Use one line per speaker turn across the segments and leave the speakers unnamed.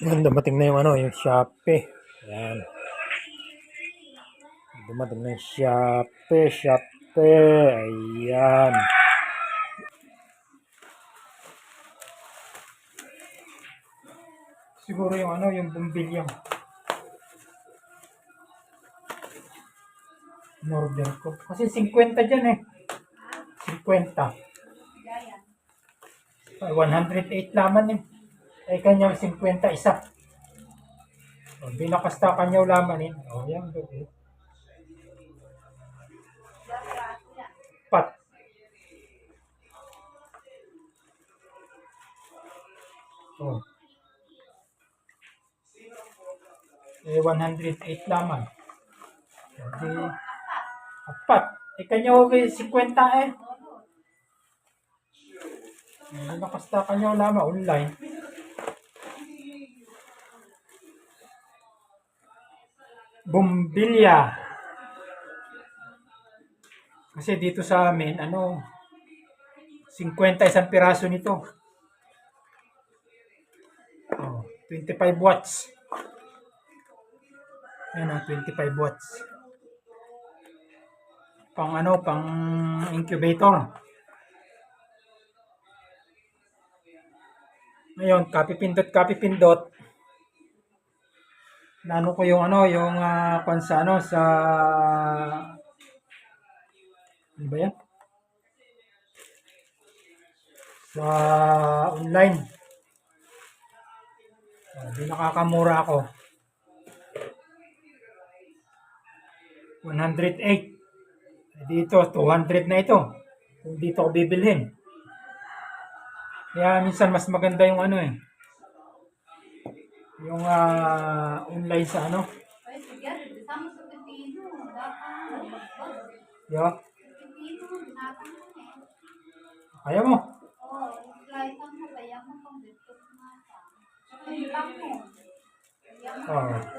Yan, dumating na yung ano, yung Shopee. Yan. Dumating na yung Shopee, Shopee. Ayan. Siguro yung ano, yung bumbilya. In-order ko. Kasi 50 dyan eh. 50. Ay, 108 laman eh. Ay kanyang 50 isa. O, binakasta kanyaw laman eh. O, yan. Okay. Pat. O. Eh, 108 laman. Jadi, apat. Eh, kanyaw okay, 50 eh. Eh, nakasta kanyaw laman online. Bumbilya. Kasi dito sa amin, ano, 50 isang piraso nito. Oh, 25 watts. Ayan ang 25 watts. Pang ano, pang incubator. Ngayon, copy pindot, copy pindot. Nano ko yung ano, yung uh, kung sa ano, sa ano ba yan? Sa online. Uh, di nakakamura ako. 108. Eh, Dito, 200 na ito. Kung dito ko bibilhin. Kaya minsan mas maganda yung ano eh. Yung ah, online sa ano. Yo, kaya mo.
Oo,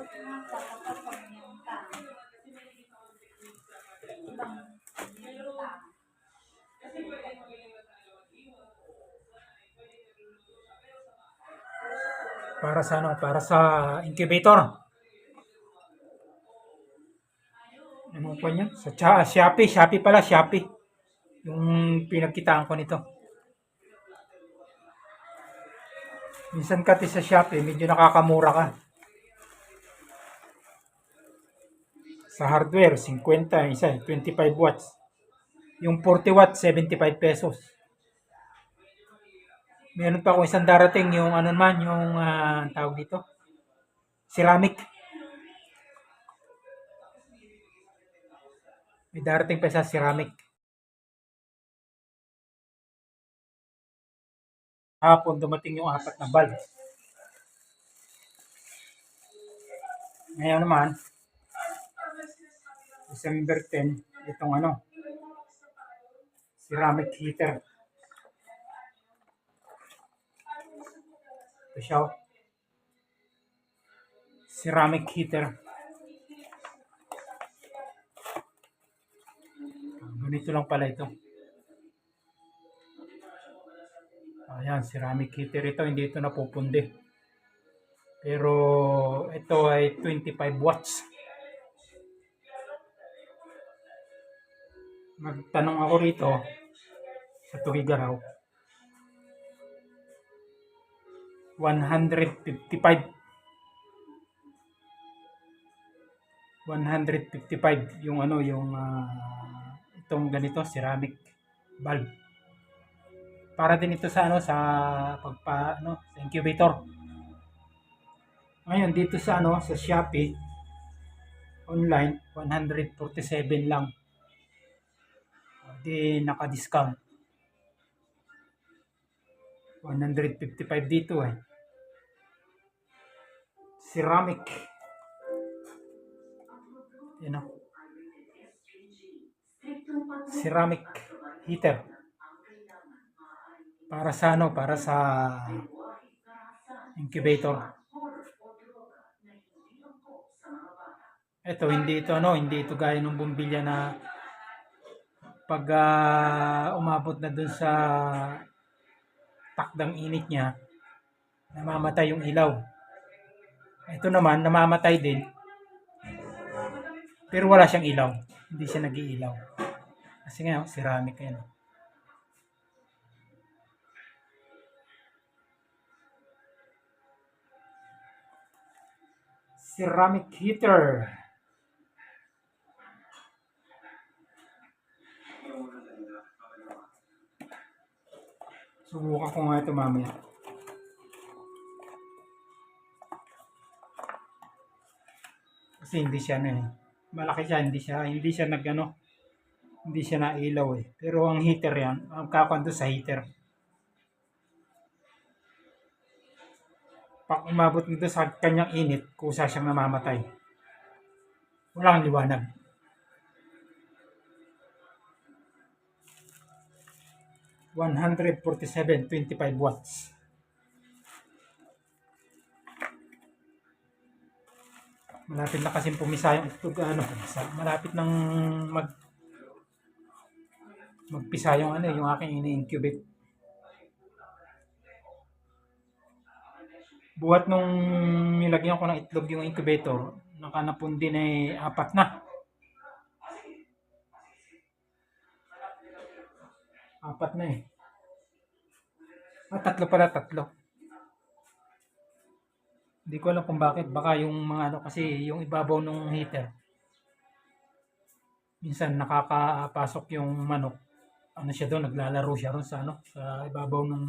Para sa ano? Para sa incubator. Ano pa niya? Sa Cha- Shopee. Shopee pala. Shopee. Yung pinagkitaan ko nito. Minsan kasi sa Shopee, medyo nakakamura ka. Sa hardware, 50, isa, 25 watts. Yung 40 watts, 75 pesos. Meron pa akong isang darating yung ano naman, yung ang tawag dito, ceramic. May darating pa sa ceramic. Hapon dumating yung apat na bulb. Ngayon naman, December 10, itong ano, ceramic heater. Ito siya. Ceramic heater. Ganito lang pala ito. Ayan, ceramic heater ito. Hindi ito napupundi. Pero ito ay 25 watts. Magtanong ako rito sa Tugigaraw. 155 155 yung ano yung ah, itong ganito ceramic bulb. Para din ito sa ano sa pagpa ano sa incubator. Ngayon dito sa ano sa Shopee online 147 lang. Di naka-discount. 155 dito eh ceramic. Yan o. Ceramic heater. Para sa ano? Para sa incubator. Ito, hindi ito ano, hindi ito gaya ng bumbilya na pag ah, umabot na dun sa takdang init niya, namamatay yung ilaw. Ito naman, namamatay din. Pero wala siyang ilaw. Hindi siya nag-iilaw. Kasi nga, oh, ceramic yan. Ceramic heater. Subukan ko nga ito mamaya. Kasi hindi siya na eh. Malaki siya, hindi siya, hindi siya nagano, hindi siya nailaw eh. Pero ang heater yan, ang kakuan doon sa heater. Pag umabot nito sa kanyang init, kusa siyang namamatay. Walang liwanag. One hundred forty-seven, twenty-five watts. Malapit na kasi pumisa yung itlog, ano. Malapit nang mag magpisa yung ano, yung aking ini-incubate. Buhat nung nilagyan ko ng itlog yung incubator, nakanapon din ay apat na. Apat na eh. Ah, tatlo pala, tatlo. Hindi ko alam kung bakit. Baka yung mga ano kasi, yung ibabaw ng heater. Minsan nakakapasok yung manok. Ano siya doon, naglalaro siya doon sa ano, sa ibabaw ng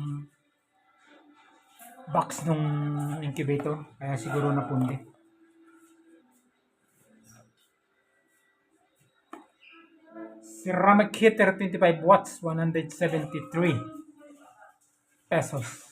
box ng incubator. Kaya siguro napundi. Ceramic heater 25 watts, 173 pesos.